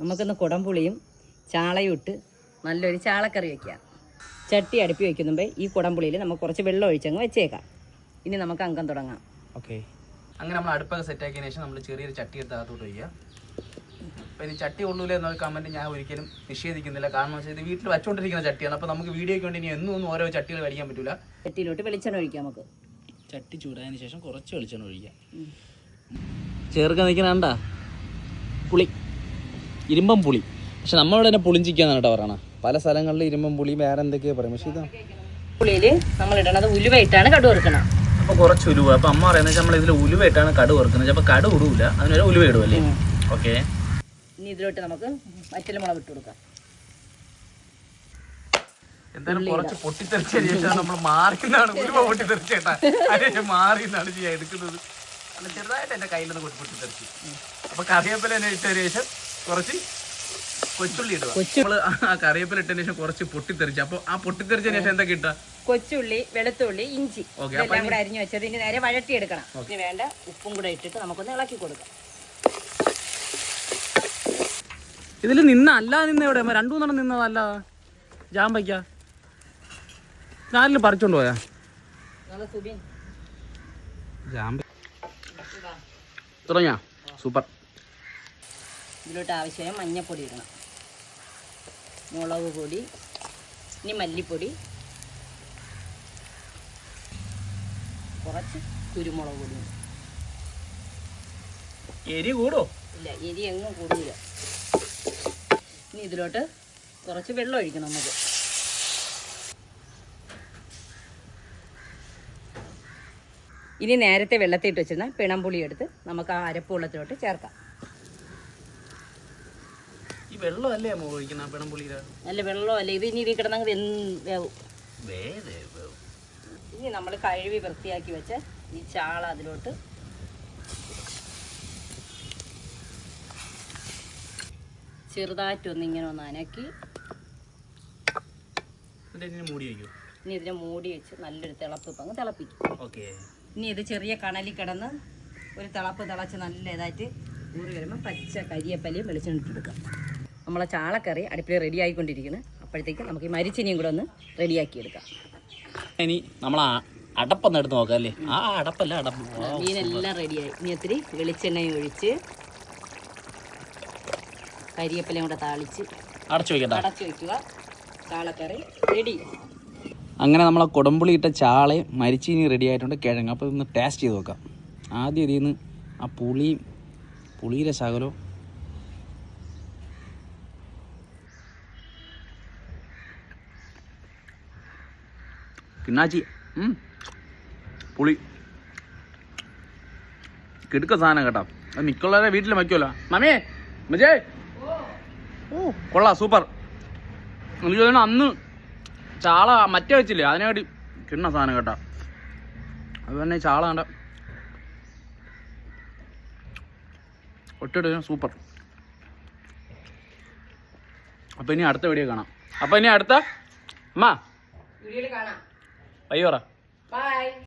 നമുക്കിന്ന് കുടംപുളിയും ചാളയും ഇട്ട് നല്ലൊരു ചാളക്കറി വെക്കാം. ചട്ടി അടുപ്പി വയ്ക്കുന്നുമ്പേ ഈ കുടംപുളിയിൽ നമുക്ക് കുറച്ച് വെള്ളം ഒഴിച്ചങ്ങ് വെച്ചേക്കാം. ഇനി നമുക്ക് അംഗം തുടങ്ങാം. ഓക്കെ അങ്ങനെ നമ്മൾ അടുപ്പൊക്കെ സെറ്റ് ആക്കിയതിന് ശേഷം നമ്മൾ ചെറിയൊരു ചട്ടി എടുത്ത് അകത്തോട്ട് വയ്ക്കുക അപ്പോൾ ഇനി ചട്ടി കൊള്ളൂല എന്നൊരു കമന്റ് ഞാൻ ഒരിക്കലും നിഷേധിക്കുന്നില്ല. കാരണം വെച്ചാൽ ഇത് വീട്ടിൽ വെച്ചുകൊണ്ടിരിക്കുന്ന ചട്ടിയാണ്. അപ്പോൾ നമുക്ക് വീഡിയോയ്ക്ക് വേണ്ടി ഇനി എന്നും ഒന്നും ഓരോ ചട്ടികൾ കഴിക്കാൻ പറ്റില്ല ചട്ടിയിലോട്ട് വെളിച്ചെണ്ണ ഒഴിക്കാം നമുക്ക്. ചട്ടി ചൂടായതിനു ശേഷം കുറച്ച് വെളിച്ചെണ്ണ ഒഴിക്കാം. ചേർക്കാൻ നിൽക്കണണ്ട പുളി. ഇരുമ്പം പുളി. പക്ഷെ നമ്മളിവിടെ തന്നെ പുളിഞ്ചിക്കാന്നാണ് കേട്ടോ പറയണത് പല സ്ഥലങ്ങളിൽ ഇരുമ്പം പുളി വേറെ എന്തൊക്കെയാ പറയും. പക്ഷേ ഇതാ. പുളിയിൽ നമ്മൾ ഇടണത് ഉലുവ ഇട്ടാണ് കടു വറുക്കണം. അപ്പോൾ കുറച്ച് ഉലുവ. അപ്പോൾ അമ്മ പറയുന്നത് നമ്മൾ ഇതിൽ ഉലുവായിട്ടാണ് കടു വറുക്കുന്നത് അപ്പോൾ കടു ഇടൂല അതിനൊരു ഉലുവ ഇടുമല്ലേ ഓക്കെ. ഇനി ഇതിലോട്ട് നമുക്ക് വറ്റൽ മുളക് ഇട്ട് കൊടുക്കാം. എന്തായാലും കുറച്ച് പൊട്ടിത്തെറിച്ചതിന് ശേഷം നമ്മൾ മാറിയെന്നാണ് ഉലുവ പൊട്ടിത്തെറിച്ചേട്ടാ. അതിന് മാറിന്നാണ് ചെയ്യാൻ എടുക്കുന്നത്. അല്ല ചെറുതായിട്ട് എന്റെ കയ്യിൽ നിന്ന് കൊട്ടിപ്പൊട്ടി തെറിച്ചു. അപ്പോൾ കറിവേപ്പില തന്നെ ഇട്ടതിന് ശേഷം കുറച്ച് കൊച്ചുള്ളി ഇടുക. നമ്മൾ ആ കറിവേപ്പില ഇട്ടതിന് ശേഷം കുറച്ച് പൊട്ടിത്തെറിച്ചു. അപ്പോൾ ആ പൊട്ടിത്തെറിച്ചതിന് ശേഷം എന്താ കിട്ടുക? കൊച്ചുള്ളി വെളുത്തുള്ളി ഇഞ്ചി. എല്ലാം കൂടെ അരിഞ്ഞു വെച്ചത് ഇനി നേരെ വഴട്ടിയെടുക്കണം ഇനി വേണ്ട ഉപ്പും കൂടെ ഇട്ടിട്ട് നമുക്കൊന്ന് ഇളക്കി കൊടുക്കാം. ഇതിൽ നിന്ന അല്ലാതെ നിന്ന എവിടെ? രണ്ടു മൂന്നെണ്ണം നിന്നതല്ല. ജാമ്പയ്ക്ക. നാലിൽ പറിച്ചോണ്ട് പോയാ? ജാമ്പ തുടങ്ങിയാ? സൂപ്പർ. ഇതിലോട്ട് ആവശ്യമായ മഞ്ഞപ്പൊടി ഇടണം. മുളക് പൊടി ഇനി മല്ലിപ്പൊടി. കുറച്ച് കുരുമുളക് പൊടി. എരി കൂടോ ഇല്ല എരി എങ്ങും കൂടില്ല ഇനി ഇതിലോട്ട് കുറച്ച് വെള്ളം ഒഴിക്കണം നമുക്ക്. ഇനി നേരത്തെ വെള്ളത്തിൽ ഇട്ട് വെച്ചിരുന്ന പിണംപുളി എടുത്ത് നമുക്ക് ആ അരപ്പ് വെള്ളത്തിലോട്ട് ചേർക്കാം. ഈ വെള്ളമല്ലേ അമ്മ ഒഴിക്കുന്ന വെള്ളമല്ല? ഇത് ഇനി ഇതിൽ കിടന്നങ്ങ് വേവും. ഇനി നമ്മൾ കഴുകി വൃത്തിയാക്കി വെച്ച ഈ ചാള അതിലോട്ട് ചെറുതായിട്ടൊന്ന് ഇങ്ങനെ ഒന്ന് അനക്കി മൂടി വയ്ക്കൂ. ഇനി ഇതിനെ മൂടി വെച്ച് നല്ലൊരു തിളപ്പ് ഇപ്പം അങ്ങ് തിളപ്പിക്കും. ഓക്കെ. ഇനി ഇത് ചെറിയ കണലിൽ കിടന്ന് ഒരു തിളപ്പ് തിളച്ച് നല്ല ഇതായിട്ട് ഊറി വരുമ്പോൾ പച്ച കരിയപ്പലയും വെളിച്ചെണ്ണ ഇട്ടെടുക്കാം നമ്മളെ ചാളക്കറി അടുപ്പിൽ റെഡി ആയിക്കൊണ്ടിരിക്കുന്നു അപ്പോഴത്തേക്ക് നമുക്ക് ഈ മരിച്ചിനിയും കൂടെ ഒന്ന് റെഡിയാക്കി എടുക്കാം. ഇനി നമ്മൾ അടപ്പൊന്ന് എടുത്ത് നോക്കാം അല്ലേ? ആ അടപ്പല്ല അടപ്പ്. മീനെല്ലാം റെഡിയായി ഇനി ഒത്തിരി വെളിച്ചെണ്ണയും ഒഴിച്ച് കരിയപ്പലയും കൂടെ താളിച്ച് അടച്ചു വയ്ക്കുക അടച്ചു വയ്ക്കുക ചാളക്കറി റെഡി അങ്ങനെ നമ്മളെ കൊടമ്പുളി ഇട്ട ചാളയും മരിച്ചീനി റെഡി ആയിട്ടുണ്ട് കിഴങ്ങ്. അപ്പോൾ ഇതൊന്ന് ടേസ്റ്റ് ചെയ്ത് നോക്കാം. ആദ്യം ഇതിൽ നിന്ന് ആ പുളിയും പുളിയിലെ ശകലവും പിന്നാച്ചി പുളി. കിടുക്ക സാധനം കേട്ടോ. അത് മിക്കുള്ളവരെ വീട്ടിൽ വയ്ക്കുമല്ലോ മമ്മിയേ മജേ. ഓ കൊള്ളാം സൂപ്പർ. എനിക്ക് അന്ന് ചാള മറ്റേ വെച്ചില്ലേ? അതിനെക്കാട്ടി കിണ്ണ സാധനം കേട്ടോ. അത് തന്നെ ചാള കണ്ട. ഒറ്റ സൂപ്പർ അപ്പോൾ ഇനി അടുത്ത വീഡിയോ കാണാം. അപ്പോൾ ഇനി അടുത്ത അമ്മ വീഡിയോ കാണാം. അയ്യോറ ബൈ